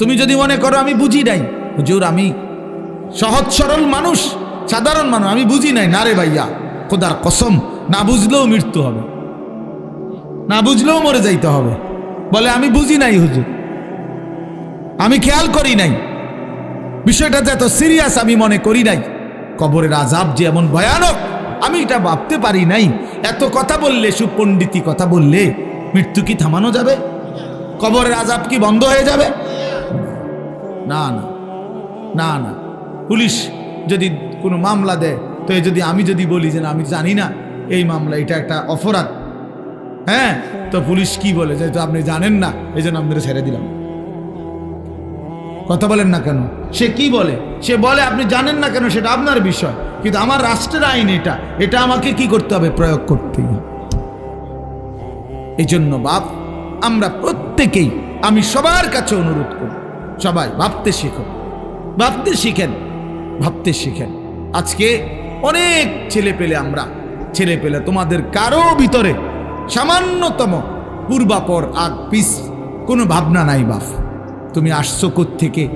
তুমি যদি মনে করো আমি বুঝি নাই, হুজুর, আমি সহজ সরল মানুষ, সাধারণ মানুষ, আমি বুঝি নাই, না রে ভাইয়া, খোদার কসম, না বুঝলেও মৃত্যু হবে, না বুঝলেও মরে যাইতে হবে, বলে আমি বুঝি নাই, হুজুর, আমি খেয়াল করি নাই, বিষয়টা যে এত সিরিয়াস আমি মনে করি নাই, কবরের আজাব যে এমন ভয়ানক, আমি এটা ভাবতে পারি নাই, এত কথা বললে সুপণ্ডিতি কথা বললে, মৃত্যু কি থামানো যাবে? কবরের আজাব কি বন্ধ হয়ে যাবে? না না না না। পুলিশ যদি কোনো মামলা দেয়, তো এই যদি আমি যদি বলি যে না, আমি জানি না, এই মামলা, এটা একটা অপরাধ। হ্যাঁ তো পুলিশ কি বলে? যে আপনি জানেন না, এই জন্য আপনাদের ছেড়ে দিলাম। কথা বলেন না কেন? সে কি বলে? সে বলে আপনি জানেন না কেন, সেটা আপনার বিষয়। কিন্তু আমার রাষ্ট্রের আইন এটা। এটা আমাকে কি করতে হবে? প্রয়োগ করতে হবে। এই জন্য বাপ, আমরা প্রত্যেকেই, আমি সবার কাছে অনুরোধ করি। সবাই ভাবতে শিখো। ভাবতে শিখেন ভাবতে শিখেন। আজকে অনেক ছেলে পেলে আমরা, ছেলে পেলে তোমাদের কারও ভিতরে সামান্যতম পূর্বাপর আগ পিস কোনো ভাবনা নাই বাপ তুমি আসছো থেকে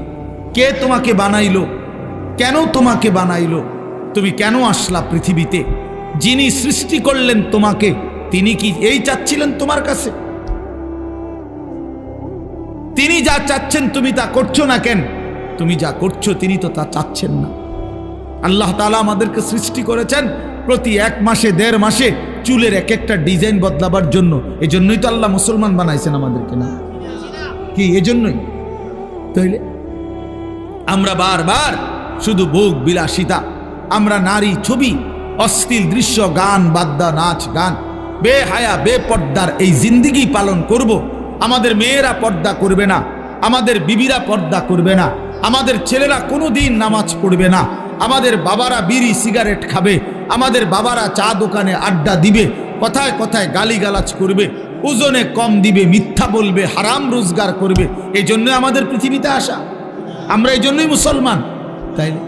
কে তোমাকে বানাইলো? কেন তোমাকে বানাইলো? তুমি কেন আসলা পৃথিবীতে? যিনি সৃষ্টি করলেন তোমাকে, তিনি কি এই চাচ্ছিলেন তোমার কাছে? তিনি যা চাচ্ছেন তুমি তা করছ না কেন? তুমি যা করছ তিনি তো তা চাচ্ছেন না। আল্লাহ তালা আমাদেরকে সৃষ্টি করেছেন প্রতি এক মাসে, দেড় মাসে চুলের এক একটা ডিজাইন বদলাবার জন্য। এই জন্যই তো আল্লাহ মুসলমান বানাইছেন আমাদেরকে না? কি, এজন্যই? তাইলে? আমরা বারবার শুধু ভোগ বিলাসিতা, আমরা নারী ছবি, অশ্লীল দৃশ্য, গান, বাদ্যা, নাচ, গান, বেহায়া, বেপর্দার এই জিন্দিগি পালন করব। আমাদের মেয়েরা পর্দা করবে না, আমাদের বিবিরা পর্দা করবে না, আমাদের ছেলেরা কোনো দিন নামাজ পড়বে না, আমাদের বাবারা বিড়ি, সিগারেট খাবে, আমাদের বাবারা চা দোকানে আড্ডা দিবে, কথায় কথায় গালিগালাজ করবে, ওজনে কম দিবে, মিথ্যা বলবে, হারাম রোজগার করবে, এই জন্য আমাদের পৃথিবীতে আসা। আমরা এই জন্যই মুসলমান। তাইলে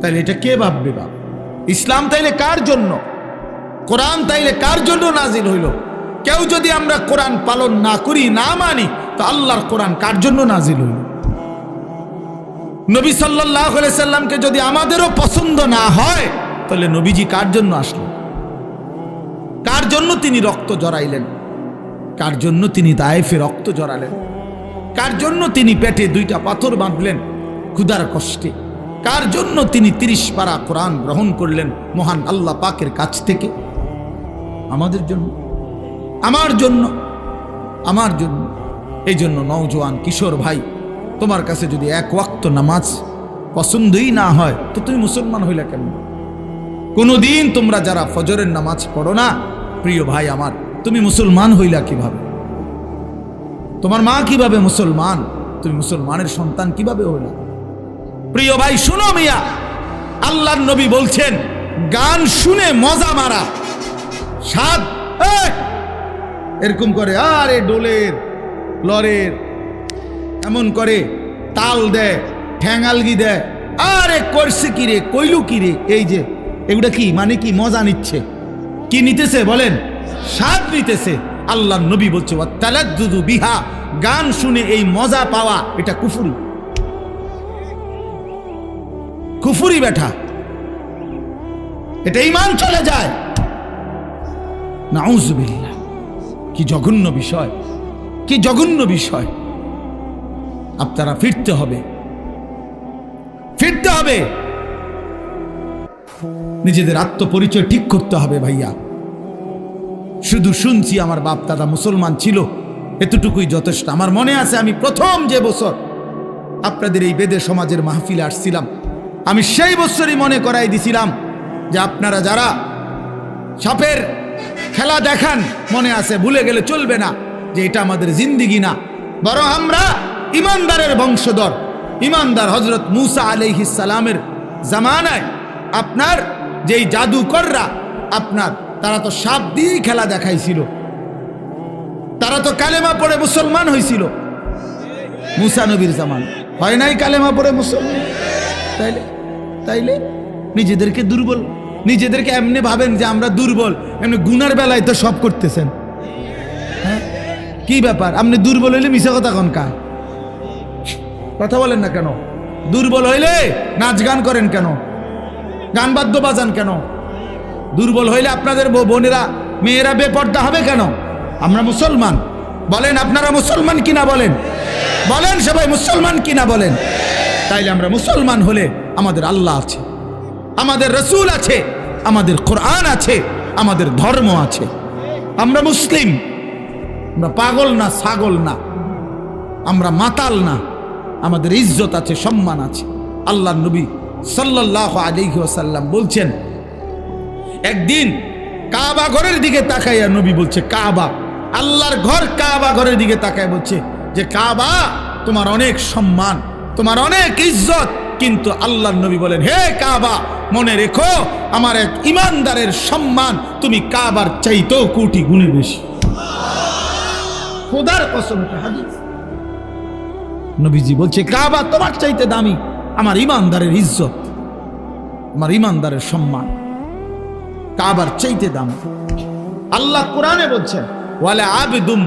তাইলে এটা কে ভাববে বাপ? ইসলাম তাইলে কার জন্য? কোরআন তাইলে কার জন্য নাজিল হইল? কেউ যদি আমরা কোরআন পালন না করি, না মানি, তো আল্লাহর কোরআন কার জন্য নাজিল হইল? নবী সাল্লাহ সাল্লামকে যদি আমাদেরও পছন্দ না হয়, তাহলে নবীজি কার জন্য আসলো? কার জন্য তিনি রক্ত জড়াইলেন? কার জন্য তিনি দায়েফে রক্ত জড়ালেন? কার জন্য তিনি পেটে দুইটা পাথর বাঁধলেন ক্ষুদার কষ্টে? কার জন্য তিনি তিরিশ পারা কোরআন গ্রহণ করলেন মহান আল্লাহ পাকের কাছ থেকে? আমাদের জন্য? আমার জন্য আমার জন্য, এই জন্য নওজোয়ান কিশোর ভাই, তোমার কাছে যদি এক ওয়াক্ত নামাজ পছন্দই না হয়, তো তুমি মুসলমান হইলা কেন? কোনোদিন তোমরা যারা ফজরের নামাজ পড়ো না, প্রিয় ভাই আমার, তুমি মুসলমান হইলা কীভাবে? তোমার মা কীভাবে মুসলমান? তুমি মুসলমানের সন্তান কীভাবে হইলা? প্রিয় ভাই, শুনো মিয়া, আল্লাহর নবী বলছেন, গান শুনে মজা মারা। সাদ এই! এরকম করে, আরে ডোলের, লরের, এমন করে, তাল দেয় ঠ্যাঙালগি দেয় আরে করছে কি রে, কইলু কি রে, এই যে, এগুলা কি মানে কি, মজা নিচ্ছে, কি নিতেছে বলেন? স্বাদ নিতেছে, আল্লাহ নবী বলছে তালাদুদু বিহা গান শুনে এই মজা পাওয়া, এটা কুফুরি। কুফুরি বেঠা এটা ইমান চলে যায়। নাউজুবিল্লাহ। কি জঘন্য বিষয়? কি জঘন্য বিষয়? আপনারা ফিরতে হবে। ফিরতে হবে। নিজেদের আত্মপরিচয় ঠিক করতে হবে ভাইয়া। শুধু শুনছি আমার বাপ দাদা মুসলমান ছিল। এতটুকুই যথেষ্ট। আমার মনে আছে আমি প্রথম যে বছর আপনাদের এই বেদে সমাজের মাহফিলে আসছিলাম। আমি সেই বছরই মনে করাই দিছিলাম যে আপনারা যারা সাপের খেলা দেখান, মনে আছে, ভুলে গেলে চলবে না, যে এটা আমাদের জিন্দিগি না। বরং আমরা ইমানদারের বংশধর। ইমানদার হজরত মুসা আলাইহিস সালামের জামানায় আপনার যেই জাদুকররা, আপনার, তারা তো সাপ দিয়েই খেলা দেখাইছিল। তারা তো কালেমা পড়ে মুসলমান হয়েছিল মুসা নবীর জামান। হয় নাই কালেমা পড়ে মুসলমান? তাইলে তাইলে নিজেদেরকে দুর্বল নিজেদেরকে এমনি ভাবেন যে আমরা দুর্বল। এমনি গুনার বেলায় তো সব করতেছেন। হ্যাঁ? কি ব্যাপার? আপনি দুর্বল হইলে মিশা কথা কন কা? কথা বলেন না কেন? দুর্বল হইলে নাচ গান করেন কেন? গান বাদ্য বাজান কেন? দুর্বল হইলে আপনাদের বোনেরা, মেয়েরা বেপর্দা হবে কেন? আমরা মুসলমান। বলেন, আপনারা মুসলমান কিনা বলেন? বলেন সবাই মুসলমান কিনা বলেন? তাইলে আমরা মুসলমান হলে আমাদের আল্লাহ আছে। আমাদের রসুল আছে, আমাদের কোরআন আছে, আমাদের ধর্ম আছে। আমরা মুসলিম, আমরা পাগল না, ছাগল না। আমরা মাতাল না, আমাদের ইজ্জত আছে, সম্মান আছে। আল্লাহ নবী সাল্লাহ আলিহি ওসাল্লাম বলছেন, একদিন কাবা ঘরের দিকে তাকাইয়া নবী বলছে, কাবা। আল্লাহর ঘর কাবা ঘরের দিকে তাকায় বলছে যে, কাবা, তোমার অনেক সম্মান, তোমার অনেক ইজ্জত কিন্তু আল্লাহর নবী বলেন, হে কাবা, মনে রেখো, আমার এক ইমানদারের সম্মান তুমি কাবার চাইতেও কোটি গুণে বেশি। নবীজি বলছে, কাবা তোমার চাইতে দামি, আমার ইমানদারের ইজ্জত, আমার ইমানদারের সম্মান, কাবার চাইতে দামি। আল্লাহ কোরআনে বলছেন, ওয়ালা আবিদুম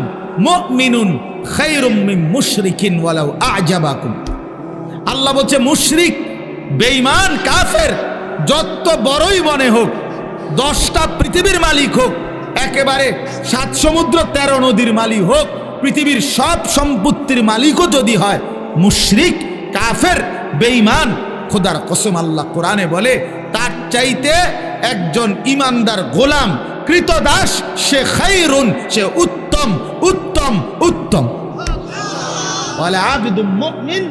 মুশরিকিন ওয়ালাউ আজাবাকুম। আল্লাহ বলছে, মুশরিক, বেঈমান, কাফের, যত বড়ই মনে হোক, দশটা পৃথিবীর মালিক হোক, একেবারে সাত সমুদ্র তেরো নদীর মালিক হোক, পৃথিবীর সব সম্পত্তির মালিকও যদি হয়, মুশরিক, কাফের, বেঈমান, খোদার কসম আল্লাহ কোরআনে বলে, তার চাইতে একজন ইমানদার গোলাম কৃতদাস সে খাইরুন, সে উত্তম উত্তম উত্তম। বলে, আবিদুম মুমিন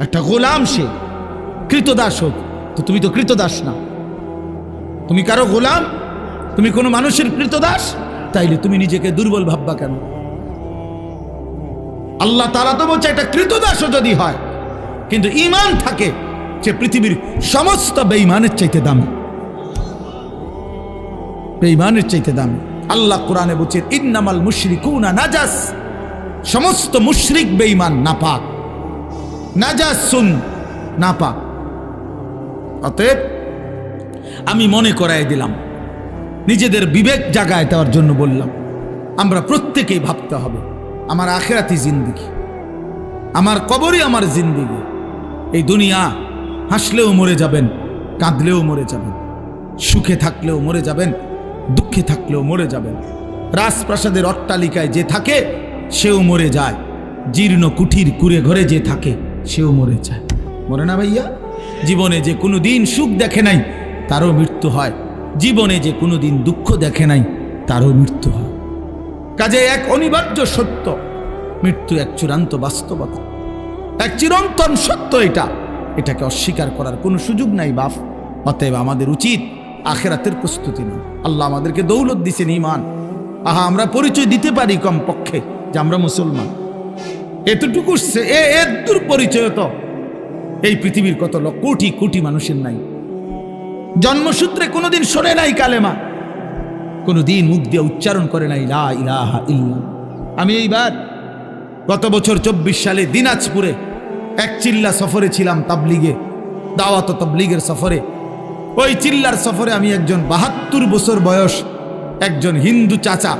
একটা গোলাম সে, কৃতদাস হোক, তো তুমি তো কৃতদাস না। তুমি কারও গোলাম? তুমি কোনো মানুষের কৃতদাস? তাইলে তুমি নিজেকে দুর্বল ভাববা কেন? আল্লাহ তারা তো বলছে, একটা কৃতদাসও যদি হয়, কিন্তু ইমান থাকে যে পৃথিবীর সমস্ত বেঈমানের চাইতে দামি। বেঈমানের চাইতে দামি। আল্লাহ কোরআনে বলছেন ইন্নামাল মুশরিকুনা নাজাস। সমস্ত মুশরিক বেঈমান নাপাক। নাজাসুন নাপাক। অতএব আমি মনে করাই দিলাম, নিজেদের বিবেক জাগায় দেওয়ার জন্য বললাম, আমরা প্রত্যেকেই ভাবতে হবে, আমার আখেরাতি জিন্দিগি, আমার কবরই আমার জিন্দিগি। এই দুনিয়া হাসলেও মরে যাবেন, কাঁদলেও মরে যাবেন, সুখে থাকলেও মরে যাবেন, দুঃখে থাকলেও মরে যাবেন। রাজপ্রাসাদের অট্টালিকায় যে থাকে সেও মরে যায়। জীর্ণ কুঠির কুড়ে ঘরে যে থাকে, সেও মরে যায়। মরে না ভাইয়া? জীবনে যে কোনো দিন সুখ দেখে নাই, তারও মৃত্যু হয়। জীবনে যে কোনো দিন দুঃখ দেখে নাই, তারও মৃত্যু হয়। কাজে এক অনিবার্য সত্য, মৃত্যু এক চূড়ান্ত বাস্তবতা। এক চিরন্তন সত্য এটা। এটাকে অস্বীকার করার কোনো সুযোগ নাই বাপ। অতএব আমাদের উচিত আখেরাতের প্রস্তুতি নেই আল্লাহ আমাদেরকে দৌলত দিছেন ইমান। আহা, আমরা পরিচয় দিতে পারি কম পক্ষে যে আমরা মুসলমান। এতটুকু সে- এ এর দূর পরিচয় তো। এই পৃথিবীর কত লক্ষ কোটি কোটি মানুষের নাই। জন্মসূত্রে কোনোদিন শোনে নাই কালেমা। কোনোদিন মুখ দিয়ে উচ্চারণ করে নাই, লা ইলাহা ইল্লা আমি এইবার গত বছর চব্বিশ সালে দিনাজপুরে এক চিল্লা সফরে ছিলাম তাবলিগে, দাওয়াত তাবলিগের সফরে। ওই চিল্লার সফরে আমি একজন বাহাত্তর বছর বয়স একজন হিন্দু চাচা।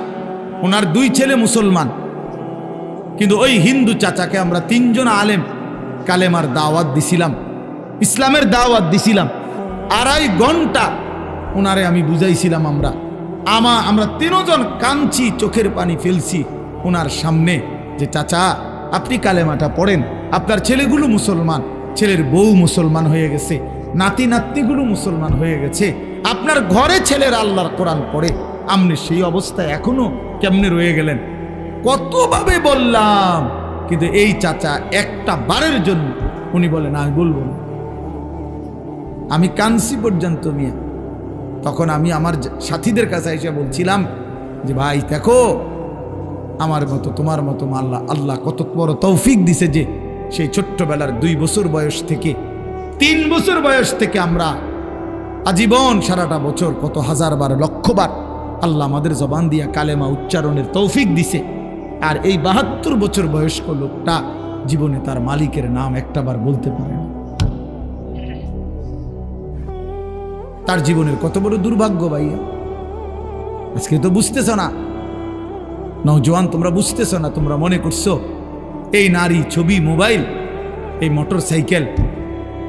ওনার দুই ছেলে মুসলমান। কিন্তু ওই হিন্দু চাচাকে আমরা তিনজন আলেম কালেমার দাওয়াত দিছিলাম, ইসলামের দাওয়াত দিছিলাম। আড়াই ঘণ্টা ওনারে আমি বুঝাইছিলাম আমরা। আমা, আমরা তিনজন কাঁদছি, চোখের পানি ফেলছি ওনার সামনে যে, চাচা, আপনি কালেমাটা পড়েন। আপনার ছেলেগুলো মুসলমান, ছেলের বউ মুসলমান হয়ে গেছে, নাতি নাতনিগুলো মুসলমান হয়ে গেছে। আপনার ঘরে ছেলের আল্লাহর কোরআন পড়ে। আপনি সেই অবস্থায় এখনও কেমনে রয়ে গেলেন? কতভাবে বললাম? কিন্তু এই চাচা একটা বারের জন্য উনি বলেন আমি বলব না। আমি কানসি পর্যন্ত মিয়া। তখন আমি আমার সাথীদের কাছে এসে বলছিলাম যে, ভাই, দেখো, আমার মতো, তোমার মতো আল্লাহ আল্লাহ কত বড় তৌফিক দিছে যে, সেই ছোট্টবেলার দুই বছর বয়স থেকে, তিন বছর বয়স থেকে আমরা আজীবন সারাটা বছর কত হাজার বার লক্ষবার আল্লাহ আমাদের জবান দিয়া কালেমা উচ্চারণের তৌফিক দিছে। আর এই বাহাত্তর বছর বয়স্ক লোকটা জীবনে তার মালিকের নাম একটাবার বলতে পারে না। তার জীবনের কত বড় দুর্ভাগ্য ভাইয়া? আজকে তো বুঝতেছ না। নৌজওয়ান তোমরা বুঝতেছ না, তোমরা মনে করছ, এই নারী ছবি, মোবাইল, এই মোটর সাইকেল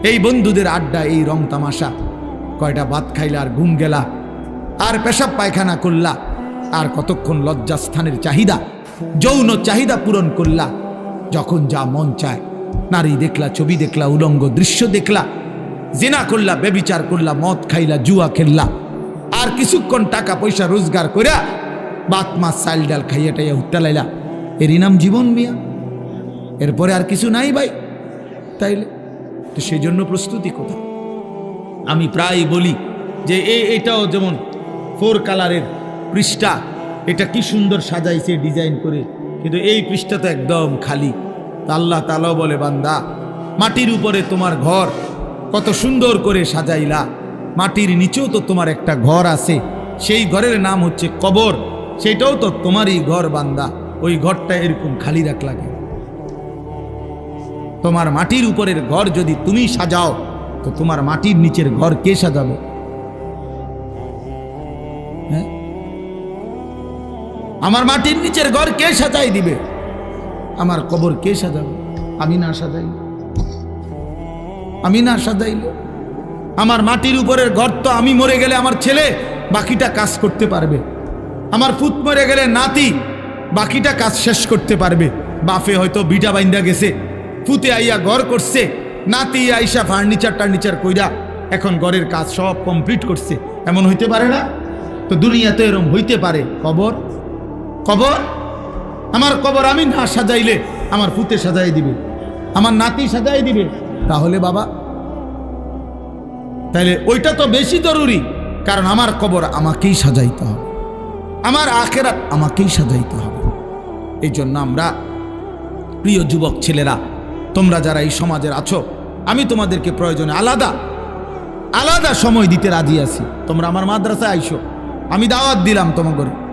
এই বন্ধুদের আড্ডা, এই রং তামাশা, কয়টা ভাত খাইলা আর ঘুম গেলা, আর পেশাব পায়খানা করলা, আর কতক্ষণ লজ্জাস্থানের চাহিদা যৌন চাহিদা পূরণ করলা। যখন যা মন চায়, নারী দেখলা, ছবি দেখলা, উলঙ্গ দৃশ্য দেখলা, জেনা করলা বেবিচার করলা, মদ খাইলা, জুয়া খেললা, আর কিছুক্ষণ টাকা পয়সা রোজগার কইরা বাত, মাছ, চাল, ডাল খাইয়া টাইয়া হুট্টা লাইলা। এরই নাম জীবন মিয়া। এরপরে আর কিছু নাই ভাই। তাইলে তো সেই জন্য প্রস্তুতি কোথায় আমি প্রায় বলি যে এটাও যেমন ফোর কালারের পৃষ্ঠা এটা কি সুন্দর সাজাইছে ডিজাইন করে। কিন্তু এই পৃষ্ঠা তো একদম খালি। আল্লাহ তালাও বলে, বান্দা, মাটির উপরে তোমার ঘর কত সুন্দর করে সাজাইলা। মাটির নিচেও তো তোমার একটা ঘর আছে। সেই ঘরের নাম হচ্ছে কবর। সেটাও তো তোমারই ঘর, বান্দা। ওই ঘরটা এরকম খালি রাখলা কেন? তোমার মাটির উপরের ঘর যদি তুমি সাজাও, তো তোমার মাটির নিচের ঘর কে সাজাবে? আমার মাটির নিচের ঘর কে সাজাই দিবে? আমার কবর কে সাজাবে? আমি না সাজাই আমি না সাজাইলে। আমার মাটির উপরের ঘর তো আমি মরে গেলে আমার ছেলে বাকিটা কাজ করতে পারবে। আমার ফুত মরে গেলে নাতি বাকিটা কাজ শেষ করতে পারবে। বাফে হয়তো বিটা বাইন্দা গেছে ফুতে আইয়া ঘর করছে, নাতি আইসা ফার্নিচার টার্নিচার কইরা এখন ঘরের কাজ সব কমপ্লিট করছে। এমন হইতে পারে না? তো দুনিয়াতে এরম হইতে পারে কবর? কবর? আমার কবর আমি না সাজাইলে আমার পুতে সাজাই দিবে। আমার নাতি সাজাই দিবে। তাহলে বাবা তাহলে ওইটা তো বেশি জরুরি, কারণ আমার কবর আমাকেই সাজাইতে হবে। আমার আখেরাত আমাকেই সাজাইতে হবে। এই জন্য আমরা, প্রিয় যুবক ছেলেরা, তোমরা যারা এই সমাজের আছো, আমি তোমাদেরকে প্রয়োজনে আলাদা আলাদা সময় দিতে রাজি আছি। তোমরা আমার মাদ্রাসায় আইসো। আমি দাওয়াত দিলাম তোমাকে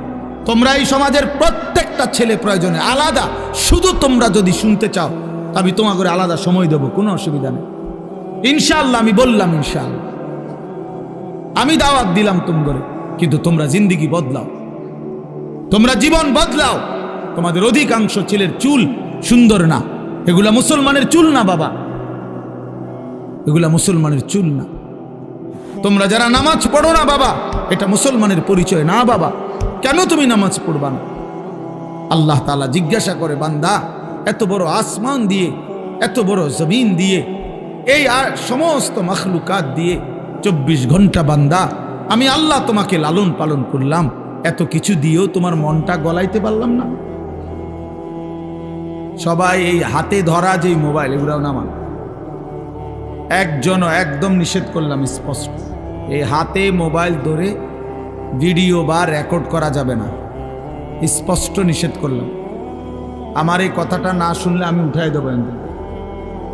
তোমরা এই সমাজের প্রত্যেকটা ছেলে প্রয়োজনে আলাদা। শুধু তোমরা যদি শুনতে চাও আমি তোমাকে আলাদা সময় দেবো, কোনো অসুবিধা নেই। ইনশাল্লাহ আমি বললাম ইনশাল্লাহ আমি দাওয়াত দিলাম তোমাকে কিন্তু তোমরা জিন্দিগি বদলাও। তোমরা জীবন বদলাও। তোমাদের অধিকাংশ ছেলের চুল সুন্দর না। এগুলা মুসলমানের চুল না, বাবা। এগুলা মুসলমানের চুল না। তোমরা যারা নামাজ পড়ো না, বাবা, এটা মুসলমানের পরিচয় না, বাবা। কেন তুমি নামাজ পড়বা না? আল্লাহ তালা জিজ্ঞাসা করে, বান্দা, এত বড় আসমান দিয়ে, এত বড় জমিন দিয়ে, এই আর সমস্ত মখলুকাত দিয়ে চব্বিশ ঘণ্টা বান্দা, আমি আল্লাহ তোমাকে লালন পালন করলাম, এত কিছু দিয়েও তোমার মনটা গলাইতে পারলাম না। সবাই এই হাতে ধরা যে মোবাইল, এগুলাও নামান একজনও একদম নিষেধ করলাম স্পষ্ট। এই হাতে মোবাইল ধরে ভিডিও বা রেকর্ড করা যাবে না। স্পষ্ট নিষেধ করলাম। আমার এই কথাটা না শুনলে আমি উঠাই দেবো এখান।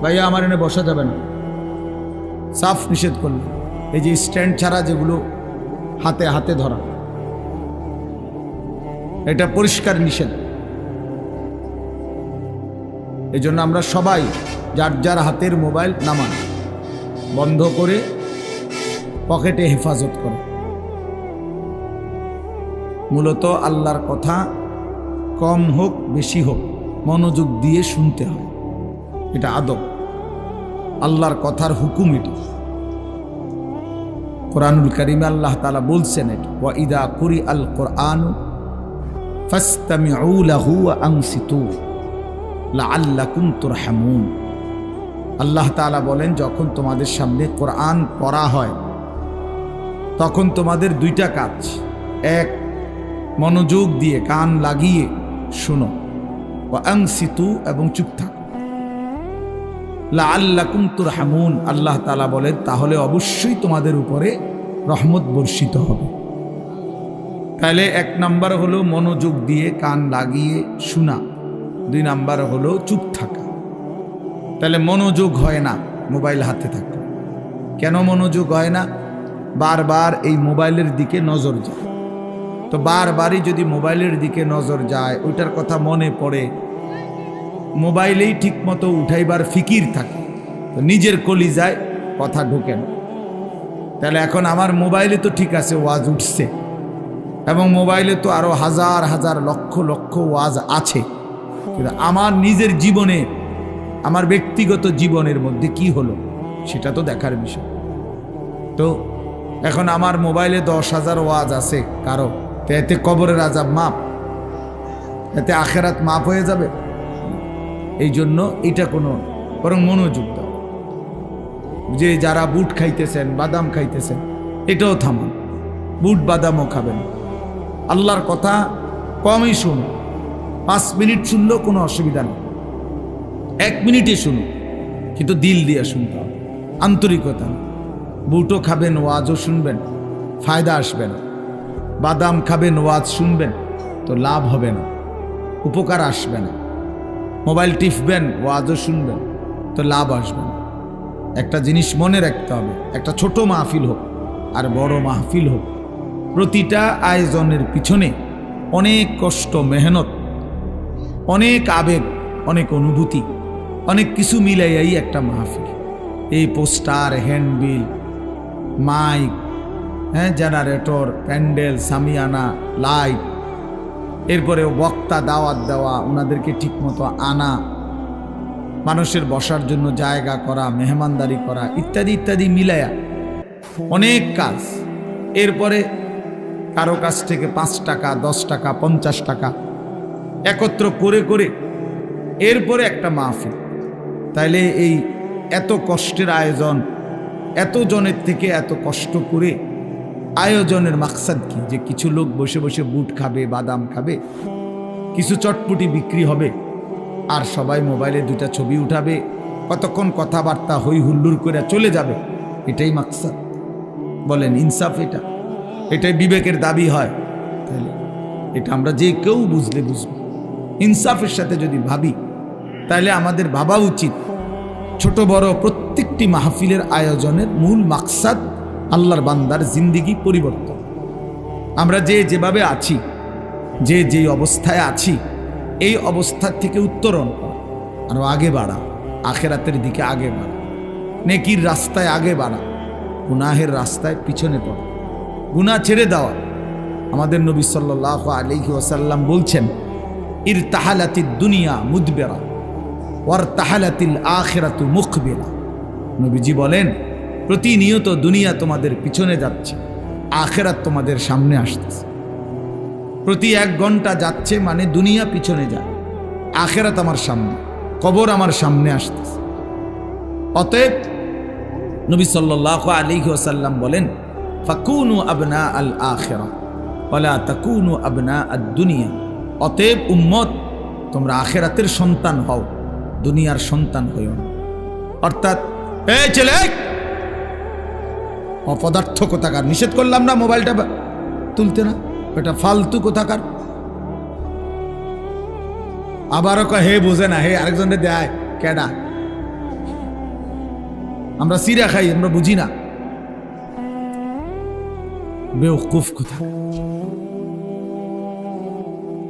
ভাইয়া, আমার এনে বসা যাবে না। সাফ নিষেধ করলাম। এই যে স্ট্যান্ড ছাড়া যেগুলো হাতে হাতে ধরা। এটা পরিষ্কার নিষেধ। এই জন্য আমরা সবাই যার যার হাতের মোবাইল নামান। বন্ধ করে পকেটে হেফাজত করো। মূলত আল্লাহর কথা কম হোক, বেশি হোক, মনোযোগ দিয়ে শুনতে হয়। এটা আদব। আল্লাহর কথার হুকুম এটা। কোরআনুল করিমে আল্লাহ তালা বলছেন এটা, ওয়া ইদা কুরি আল কোরআন আল্লাহ তাআলা বলেন, যখন তোমাদের সামনে কোরআন পড়া হয়, তখন তোমাদের দুইটা কাজ, এক মনোযোগ দিয়ে, কান লাগিয়ে শোনো। ও আংসিতু এবং চুপ থাকো। লাআল্লাকুম তুরহামুন, আল্লাহ তালা বলেন, তাহলে অবশ্যই তোমাদের উপরে রহমত বর্ষিত হবে। তাহলে এক নাম্বার হলো মনোযোগ দিয়ে, কান লাগিয়ে শোনা। দুই নাম্বার হলো চুপ থাকা। তাহলে মনোযোগ হয় না মোবাইল হাতে থাকলে। কেন মনোযোগ হয় না? বারবার এই মোবাইলের দিকে নজর যায় তো বারবারই যদি মোবাইলের দিকে নজর যায়, ওইটার কথা মনে পড়ে, মোবাইলেই ঠিকমতো উঠাইবার ফিকির থাকে। তো নিজের কলি যায় কথা ঢোকে না তাহলে এখন আমার মোবাইলে তো ঠিক আছে, ওয়াজ উঠছে। এবং মোবাইলে তো আরও হাজার হাজার, লক্ষ লক্ষ ওয়াজ আছে। কিন্তু আমার নিজের জীবনে, আমার ব্যক্তিগত জীবনের মধ্যে কি হলো, সেটা তো দেখার বিষয়। তো এখন আমার মোবাইলে দশ হাজার ওয়াজ আছে, কারও। এতে কবরের আজাব মাপ। এতে আখেরাত মাপ হয়ে যাবে। এই জন্য এটা কোনো বরং মনোযোগ যে যারা বুট খাইতেছেন, বাদাম খাইতেছেন, এটাও থামান। বুট, বাদামও খাবেন। আল্লাহর কথা কমই শুনুন। পাঁচ মিনিট শুনলেও কোনো অসুবিধা নেই। এক মিনিটে শুনুন, কিন্তু দিল দিয়ে শুনতে হবে। আন্তরিকতা বুটও খাবেন, ওয়াজও শুনবেন, ফায়দা আসবে না। বাদাম খাবেন, ওয়াজ শুনবেন, তো লাভ হবে না। উপকার আসবে না। মোবাইল টিপবেন, ওয়াজও শুনবেন, তো লাভ আসবে না। একটা জিনিস মনে রাখতে হবে, একটা ছোট মাহফিল হোক আর বড় মাহফিল হোক, প্রতিটা আয়োজনের পিছনে অনেক কষ্ট, মেহনত, অনেক আবেগ, অনেক অনুভূতি, অনেক কিছু মিলাইয়াই একটা মাহফিল। এই পোস্টার, হ্যান্ডবিল, মাইক হ্যাঁ জেনারেটর প্যান্ডেল সামিয়ানা লাইট এরপরে বক্তা, দাওয়াত দেওয়া, ওনাদেরকে ঠিকমতো আনা, মানুষের বসার জন্য জায়গা করা, মেহমানদারি করা, ইত্যাদি ইত্যাদি মিলায়া অনেক কাজ। এরপরে কারও কাছ থেকে পাঁচ টাকা, দশ টাকা, পঞ্চাশ টাকা একত্র করে করে এরপরে একটা মাহফিল। তাইলে এই এত কষ্টের আয়োজন এত জনের থেকে এত কষ্ট করে আয়োজনের মাকসাদ কি? যে কিছু লোক বসে বসে বুট খাবে, বাদাম খাবে, কিছু চটপুটি বিক্রি হবে, আর সবাই মোবাইলে দুটা ছবি উঠাবে, কতক্ষণ কথাবার্তা হই হুল্লুর করে চলে যাবে, এটাই মাকসাদ। বলেন, ইনসাফ এটা। এটাই বিবেকের দাবি হয়। তাহলে এটা আমরা যে কেউ বুঝলে বুঝব। ইনসাফের সাথে যদি ভাবি তাহলে আমাদের ভাবা উচিত ছোট বড় প্রত্যেকটি মাহফিলের আয়োজনের মূল মাকসাদ আল্লাহর বান্দার জিন্দিগি পরিবর্তন। আমরা যে যেভাবে আছি, যে যেই অবস্থায় আছি, এই অবস্থার থেকে উত্তরণ আরও আগে বাড়া, আখেরাতের দিকে আগে বাড়া। নেকির রাস্তায় আগে বাড়া, গুনাহের রাস্তায় পিছনে পড়া। গুনাহ ছেড়ে দেওয়া। আমাদের নবী সাল্লাহ আলহি ওসাল্লাম বলছেন, ইর তাহালাতি দুনিয়া মুদবেরা, ওয়ার তাহালাতিল আখেরাতু মুখ মুখবেরা। নবীজি বলেন প্রতিনিয়ত দুনিয়া তোমাদের পিছনে যাচ্ছে, আখেরাত তোমাদের সামনে আসতেছে। প্রতি এক ঘণ্টা যাচ্ছে মানে দুনিয়া পিছনে যায়, আখেরাত আমার সামনে, কবর আমার সামনে আসতেছে। অতএব নবী সাল্লাহ আলী ওসাল্লাম বলেন, ফাকুনু আবনা আল আখেরা ওলা তাকুনু আবনা আদ দুনিয়া। অতএব উম্মত, তোমরা আখেরাতের সন্তান হও, দুনিয়ার সন্তান হইও অর্থাৎ, এই ছেলে অপদার্থ কোথাকার নিষেধ করলাম না মোবাইলটা তুলতে না। এটা ফালতু কোথাকার। আবারও কয়, হে, বোঝে না। হে আরেকজনে দেয় কেডা? আমরা সিরা খাই, আমরা বুঝি না। বেউকুফ কোথা?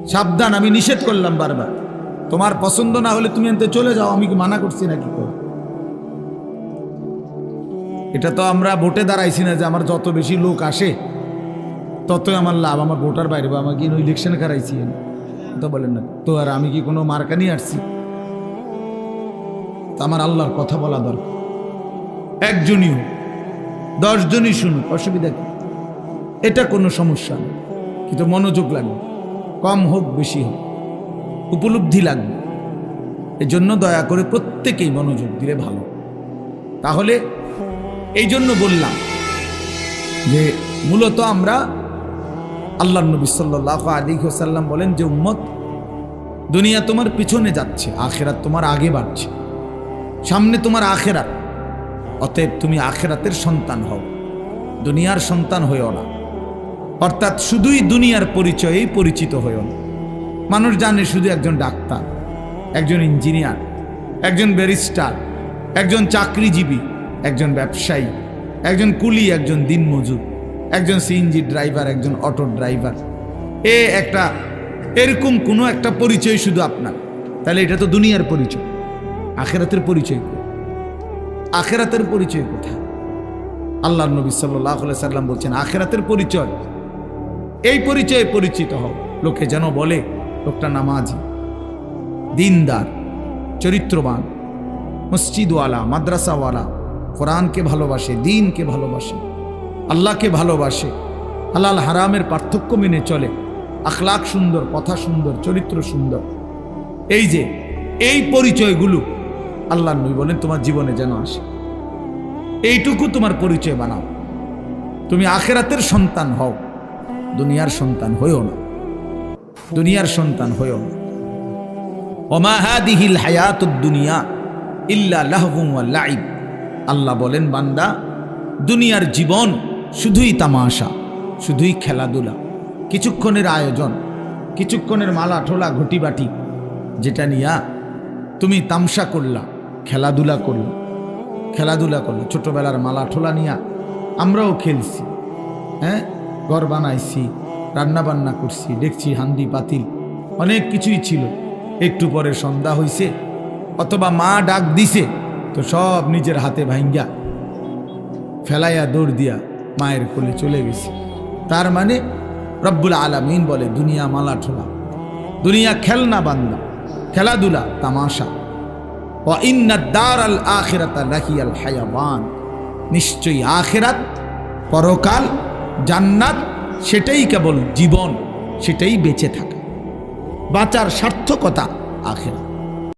সাবধান, আমি নিষেধ করলাম বারবার। তোমার পছন্দ না হলে তুমি আনতে চলে যাও, আমি কি মানা করছি নাকি? এটা তো আমরা ভোটে দাঁড়াইছি না যে আমার যত বেশি লোক আসে, ততই আমার লাভ। আমার ভোটার বাইরে, বা আমাকে ইলেকশন করাইছি তো বলেন না। তো আর আমি কি কোনো মার্কা নিয়ে আসছি? আমার আল্লাহর কথা বলা দরকার। একজনই হোক, দশজনই শুনুক, অসুবিধা কি? এটা কোনো সমস্যা নেই কিন্তু মনোযোগ লাগবে। কম হোক, বেশি হোক। উপলব্ধি লাগবে। এজন্য দয়া করে প্রত্যেকেই মনোযোগ দিলে ভালো। তাহলে এই জন্য বললাম যে মূলত আমরা আল্লাহ নবী সাল্লাহ আলী সাল্লাম বলেন যে উম্মত, দুনিয়া তোমার পিছনে যাচ্ছে, আখেরাত তোমার আগে বাড়ছে, সামনে তোমার আখেরাত, অতএব তুমি আখেরাতের সন্তান হও, দুনিয়ার সন্তান হয়েও না। অর্থাৎ শুধুই দুনিয়ার পরিচয়েই পরিচিত হয়েও না। মানুষ জানে শুধু একজন ডাক্তার, একজন ইঞ্জিনিয়ার, একজন ব্যারিস্টার, একজন চাকরিজীবী একজন ব্যবসায়ী, একজন কুলি, একজন দিনমজুর একজন সিএনজি ড্রাইভার একজন অটো ড্রাইভার এ একটা, এরকম কোনো একটা পরিচয় শুধু আপনার। তাহলে এটা তো দুনিয়ার পরিচয়। আখেরাতের পরিচয়? আখেরাতের পরিচয় কোথায়? আল্লাহ নবী সাল্লাহ সাল্লাম বলছেন, আখেরাতের পরিচয়। এই পরিচয়ে পরিচিত হও। লোকে যেন বলে, লোকটা নামাজি, দিনদার, চরিত্রবান, মসজিদওয়ালা, মাদ্রাসাওয়ালা কোরআনকে ভালোবাসে, দিনকে ভালোবাসে, আল্লাহকে ভালোবাসে, হালাল হারামের পার্থক্য মেনে চলে আখলাক সুন্দর, কথা সুন্দর, চরিত্র সুন্দর। এই যে, এই পরিচয়গুলো আল্লাহ নবী বলেন তোমার জীবনে যেন আসে। এইটুকু তোমার পরিচয় বানাও। তুমি আখেরাতের সন্তান হও, দুনিয়ার সন্তান হইও না। দুনিয়ার সন্তান হইও না। ওমাহাদিহিল হায়াতুদ দুনিয়া ইল্লা লাহবুম লাইব। আল্লাহ বলেন, বান্দা, দুনিয়ার জীবন শুধুই তামাশা, শুধুই খেলাধুলা, কিছুক্ষণের আয়োজন, কিছুক্ষণের মালা ঠোলা ঘটি বাটি যেটা নিয়া তুমি তামসা করলা, খেলাধুলা করলা খেলাধুলা করলা, ছোটবেলার মালা ঠোলা নিয়া আমরাও খেলছি হ্যাঁ? ঘর বানাইছি, রান্না বান্না করছি, দেখছি হান্দি পাতিল, অনেক কিছুই ছিল। একটু পরে সন্ধ্যা হইছে, অথবা মা ডাক দিছে তো সব নিজের হাতে ভাঙ্গা ফেলাইয়া দৌড় দিয়া মায়ের কোলে চলে গেছে। তার মানে রব্বুল আলামিন বলে, দুনিয়া মালা ঠোলা, দুনিয়া খেলনা বান্দা, খেলাধুলা তামাশা। ও ইন্নাদ্দার আল আখিরাত লাহিয়াল হায়াবান নিশ্চয়ই আখেরাত, পরকাল, জান্নাত, সেটাই কেবল জীবন, সেটাই বেঁচে থাকা। বাঁচার সার্থকতা আখেরাত।